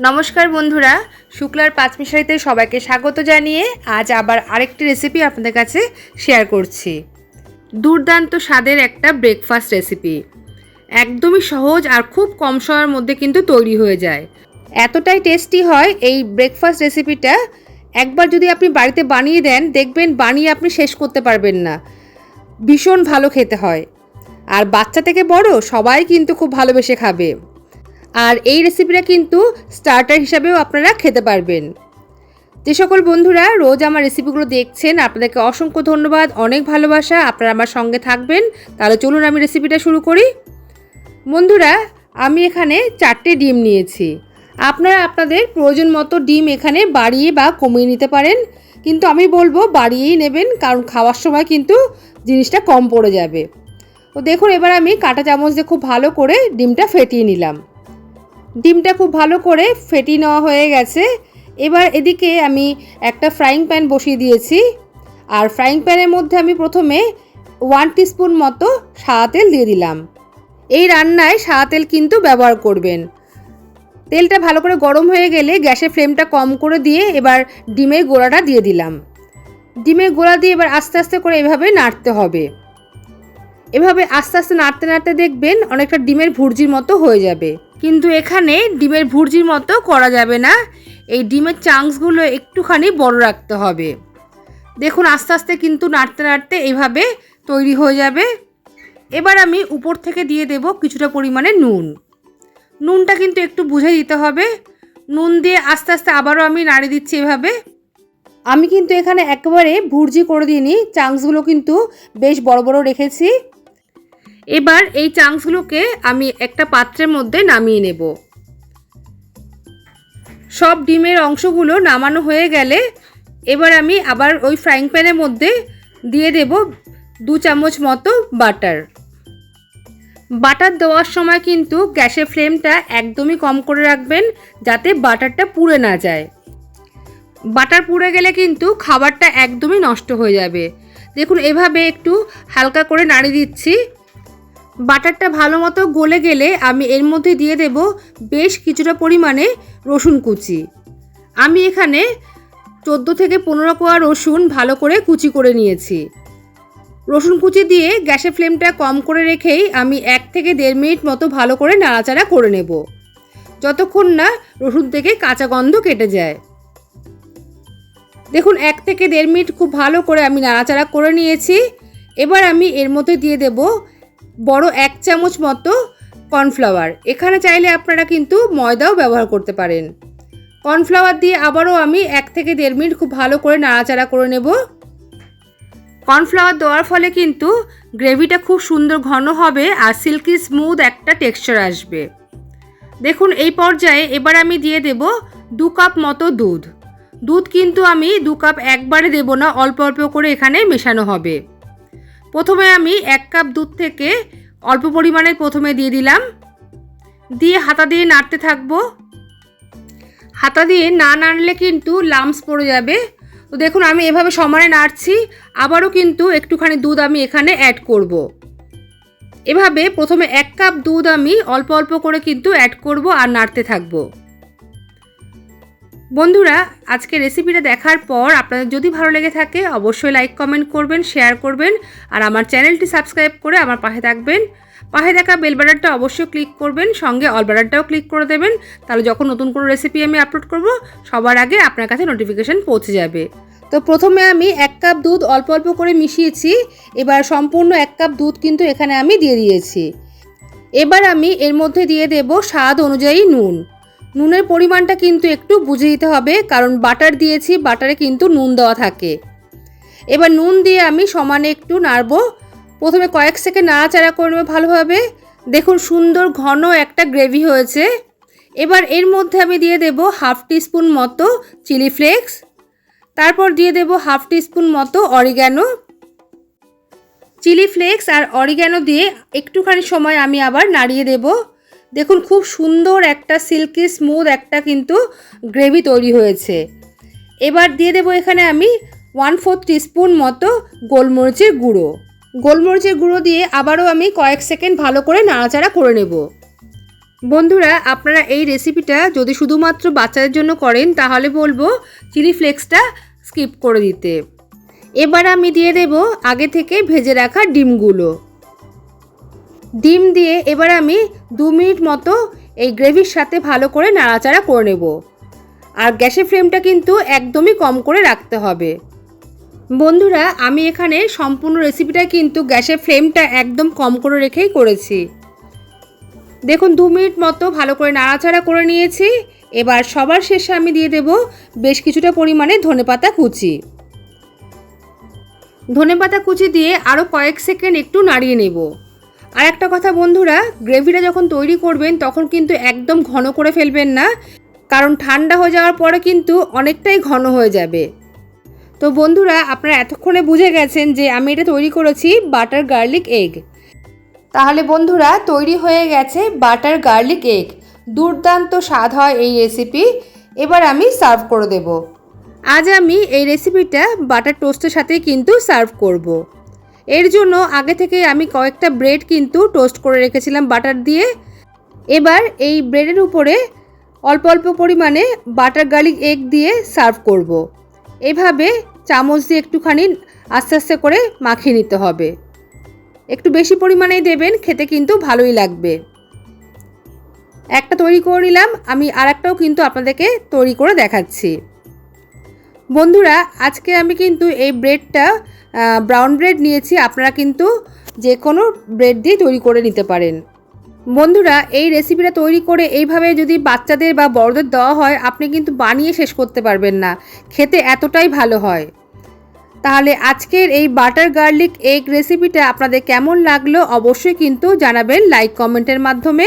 নমস্কার বন্ধুরা, শুক্লার পাঁচমিশারিতে সবাইকে স্বাগত জানিয়ে আজ আবার আরেকটি রেসিপি আপনাদের কাছে শেয়ার করছি। দুর্দান্ত স্বাদের একটা ব্রেকফাস্ট রেসিপি একদমই সহজ আর খুব কম সময়ের মধ্যে কিন্তু তৈরি হয়ে যায়। এতটাই টেস্টি হয় এই ব্রেকফাস্ট রেসিপিটা একবার যদি আপনি বাড়িতে বানিয়ে দেন, দেখবেন বানিয়ে আপনি শেষ করতে পারবেন না। ভীষণ ভালো খেতে হয়। আর বাচ্চা থেকে বড়, সবাই কিন্তু খুব ভালোবেসে খাবে। আর এই রেসিপিটা কিন্তু স্টার্টার হিসাবেও আপনারা খেতে পারবেন। যে সকল বন্ধুরা রোজ আমার রেসিপিগুলো দেখছেন, আপনাদেরকে অসংখ্য ধন্যবাদ, অনেক ভালোবাসা, আপনারা আমার সঙ্গে থাকবেন। তাহলে চলুন আমি রেসিপিটা শুরু করি। বন্ধুরা, আমি এখানে চারটে ডিম নিয়েছি। আপনারা আপনাদের প্রয়োজন মতো ডিম এখানে বাড়িয়ে বা কমিয়ে নিতে পারেন। কিন্তু আমি বলব বাড়িয়েই নেবেন, কারণ খাওয়ার সময় কিন্তু জিনিসটা কম পড়ে যাবে। তো দেখুন, এবার আমি কাঁটা চামচ দিয়ে খুব ভালো করে ডিমটা ফেটিয়ে নিলাম। ডিমটা খুব ভালো করে ফেটিয়ে নেওয়া হয়ে গেছে। এবার এদিকে আমি একটা ফ্রাইং প্যান বসিয়ে দিয়েছি। আর ফ্রাইং প্যানের মধ্যে আমি প্রথমে ওয়ান টিস্পুন মতো সাদা তেল দিয়ে দিলাম। এই রান্নায় সাদা তেল কিন্তু ব্যবহার করবেন। তেলটা ভালো করে গরম হয়ে গেলে গ্যাসের ফ্লেমটা কম করে দিয়ে এবার ডিমের গোড়াটা দিয়ে দিলাম। ডিমের গোড়া দিয়ে এবার আস্তে আস্তে করে এভাবে নাড়তে হবে। এভাবে আস্তে আস্তে নাড়তে নাড়তে দেখবেন অনেকটা ডিমের ভুর্জির মতো হয়ে যাবে। কিন্তু এখানে ডিমের ভুর্জির মতো করা যাবে না। এই ডিমের চাংসগুলো একটুখানি বড় রাখতে হবে। দেখুন, আস্তে আস্তে কিন্তু নাড়তে নাড়তে এইভাবে তৈরি হয়ে যাবে। এবার আমি উপর থেকে দিয়ে দেব কিছুটা পরিমাণে নুন। নুনটা কিন্তু একটু বুঝে দিতে হবে। নুন দিয়ে আস্তে আস্তে আবারও আমি নাড়িয়ে দিচ্ছি এভাবে। আমি কিন্তু এখানে একেবারে ভুর্জি করে দিইনি। চাংসগুলো কিন্তু বেশ বড় বড় রেখেছি। এবার এই চাংসগুলোকে আমি একটা পাত্রের মধ্যে নামিয়ে নেব। সব ডিমের অংশগুলো নামানো হয়ে গেলে এবার আমি আবার ওই ফ্রাইং প্যানের মধ্যে দিয়ে দেব দু চামচ মতো বাটার। বাটার দেওয়ার সময় কিন্তু গ্যাসের ফ্লেমটা একদমই কম করে রাখবেন যাতে বাটারটা পুড়ে না যায়। বাটার পুড়ে গেলে কিন্তু খাবারটা একদমই নষ্ট হয়ে যাবে। দেখুন, এভাবে একটু হালকা করে নাড়িয়ে দিচ্ছি। বাটারটা ভালো মতো গলে গেলে আমি এর মধ্যে দিয়ে দেব বেশ কিছুটা পরিমাণে রসুন কুচি। আমি এখানে চোদ্দ থেকে পনেরো কোয়া রসুন ভালো করে কুচি করে নিয়েছি। রসুন কুচি দিয়ে গ্যাসের ফ্লেমটা কম করে রেখেই আমি এক থেকে দেড় মিনিট মতো ভালো করে নাড়াচাড়া করে নেব। যতক্ষণ না রসুন থেকে কাঁচা গন্ধ কেটে যায়। দেখুন, এক থেকে দেড় মিনিট খুব ভালো করে আমি নাড়াচাড়া করে নিয়েছি। এবার আমি এর মধ্যে দিয়ে দেব বড় এক চামচ মতো কর্নফ্লাওয়ার। এখানে চাইলে আপনারা কিন্তু ময়দাও ব্যবহার করতে পারেন। কর্নফ্লাওয়ার দিয়ে আবারও আমি এক থেকে দেড় মিনিট খুব ভালো করে নাড়াচাড়া করে নেব। কর্নফ্লাওয়ার দেওয়ার ফলে কিন্তু গ্রেভিটা খুব সুন্দর ঘন হবে আর সিল্কি স্মুথ একটা টেক্সচার আসবে। দেখুন, এই পর্যায়ে এবার আমি দিয়ে দেব দু কাপ মতো দুধ। দুধ কিন্তু আমি দু কাপ একবারে দেব না, অল্প অল্প করে এখানে মেশানো হবে। প্রথমে আমি এক কাপ দুধ থেকে অল্প পরিমাণে প্রথমে দিয়ে দিলাম। দিয়ে হাতা দিয়ে নাড়তে থাকব। হাতা দিয়ে না নাড়লে কিন্তু লামস পড়ে যাবে। তো দেখুন, আমি এভাবে সমানে নাড়ছি, আবারও কিন্তু একটুখানি দুধ আমি এখানে অ্যাড করব। এভাবে প্রথমে এক কাপ দুধ আমি অল্প অল্প করে কিন্তু অ্যাড করব আর নাড়তে থাকব। বন্ধুরা, আজকে রেসিপিটা দেখার পর আপনাদের যদি ভালো লেগে থাকে, অবশ্যই লাইক কমেন্ট করবেন শেয়ার করবেন, আর আমার চ্যানেলটি সাবস্ক্রাইব করে আমার পাশে থাকবেন। পাশে থাকা বেল বাটনটা অবশ্যই ক্লিক করবেন, সঙ্গে অল বাটনটাও ক্লিক করে দেবেন। তাহলে যখন নতুন কোনো রেসিপি আমি আপলোড করব, সবার আগে আপনার কাছে নোটিফিকেশান পৌঁছে যাবে। তো প্রথমে আমি এক কাপ দুধ অল্প অল্প করে মিশিয়েছি, এবার সম্পূর্ণ এক কাপ দুধ কিন্তু এখানে আমি দিয়ে দিয়েছি। এবার আমি এর মধ্যে দিয়ে দেব স্বাদ অনুযায়ী নুন। নুনের পরিমাণটা কিন্তু একটু বুঝে দিতে হবে, কারণ বাটার দিয়েছি, বাটারে কিন্তু নুন দেওয়া থাকে। এবার নুন দিয়ে আমি সমানে একটু নাড়বো। প্রথমে কয়েক সেকেন্ড নাড়াচাড়া করে নেব ভালোভাবে। দেখুন সুন্দর ঘন একটা গ্রেভি হয়েছে। এবার এর মধ্যে আমি দিয়ে দেব হাফ টিস্পুন মতো চিলি ফ্লেক্স। তারপর দিয়ে দেব হাফ টিস্পুন মতো অরিগ্যানো। চিলি ফ্লেক্স আর অরিগ্যানো দিয়ে একটুখানি সময় আমি আবার নাড়িয়ে দেবো। দেখুন, খুব সুন্দর একটা সিল্কি স্মুথ একটা কিন্তু গ্রেভি তৈরি হয়েছে। এবার দিয়ে দেবো এখানে আমি ওয়ান ফোর্থ টিস্পুন মতো গোলমরিচের গুঁড়ো। গোলমরিচের গুঁড়ো দিয়ে আবারও আমি কয়েক সেকেন্ড ভালো করে নাড়াচাড়া করে নেব। বন্ধুরা, আপনারা এই রেসিপিটা যদি শুধুমাত্র বাচ্চাদের জন্য করেন, তাহলে বলব চিলি ফ্লেক্সটা স্কিপ করে দিতে। এবার আমি দিয়ে দেব আগে থেকে ভেজে রাখা ডিমগুলো। ডিম দিয়ে এবার আমি দু মিনিট মতো এই গ্রেভির সাথে ভালো করে নাড়াচাড়া করে নেব। আর গ্যাসের ফ্লেমটা কিন্তু একদমই কম করে রাখতে হবে। বন্ধুরা, আমি এখানে সম্পূর্ণ রেসিপিটা কিন্তু গ্যাসের ফ্লেমটা একদম কম করে রেখেই করেছি। দেখুন, দু মিনিট মতো ভালো করে নাড়াচাড়া করে নিয়েছি। এবার সবার শেষে আমি দিয়ে দেব বেশ কিছুটা পরিমাণে ধনেপাতা কুচি। ধনেপাতা কুচি দিয়ে আরও কয়েক সেকেন্ড একটু নাড়িয়ে নেব। আর একটা কথা বন্ধুরা গ্রেভিটা যখন তৈরি করবেন, তখন কিন্তু একদম ঘন করে ফেলবেন না, কারণ ঠান্ডা হয়ে যাওয়ার পরে কিন্তু অনেকটাই ঘন হয়ে যাবে। তো বন্ধুরা, আপনারা এতক্ষণে বুঝে গেছেন যে আমি এটা তৈরি করেছি বাটার গার্লিক এগ তাহলে বন্ধুরা, তৈরি হয়ে গেছে বাটার গার্লিক এগ দুর্দান্ত স্বাদ হয় এই রেসিপি এবার আমি সার্ভ করে দেব। আজ আমি এই রেসিপিটা বাটার টোস্টের সাথে কিন্তু সার্ভ করব। এর জন্য আগে থেকে আমি কয়েকটা ব্রেড কিন্তু টোস্ট করে রেখেছিলাম বাটার দিয়ে। এবার এই ব্রেডের উপরে অল্প অল্প পরিমাণে বাটার গার্লিক এগ দিয়ে সার্ভ করব। এভাবে চামচ দিয়ে একটুখানি আস্তে আস্তে করে মাখিয়ে নিতে হবে। একটু বেশি পরিমাণেই দেবেন, খেতে কিন্তু ভালোই লাগবে। একটা তৈরি করে নিলাম, আমি আর কিন্তু আপনাদেরকে তৈরি করে দেখাচ্ছি। বন্ধুরা, আজকে আমি কিন্তু এই ব্রেডটা ব্রাউন ব্রেড নিয়েছি। আপনারা কিন্তু যে কোনো ব্রেড দিয়ে তৈরি করে নিতে পারেন। বন্ধুরা, এই রেসিপিটা তৈরি করে এইভাবে যদি বাচ্চাদের বা বড়দের দেওয়া হয়, আপনি কিন্তু বানিয়ে শেষ করতে পারবেন না। খেতে এতটাই ভালো হয়। তাহলে আজকের এই বাটার গার্লিক এগ রেসিপিটা আপনাদের কেমন লাগল, অবশ্যই কিন্তু জানাবেন লাইক কমেন্টের মাধ্যমে।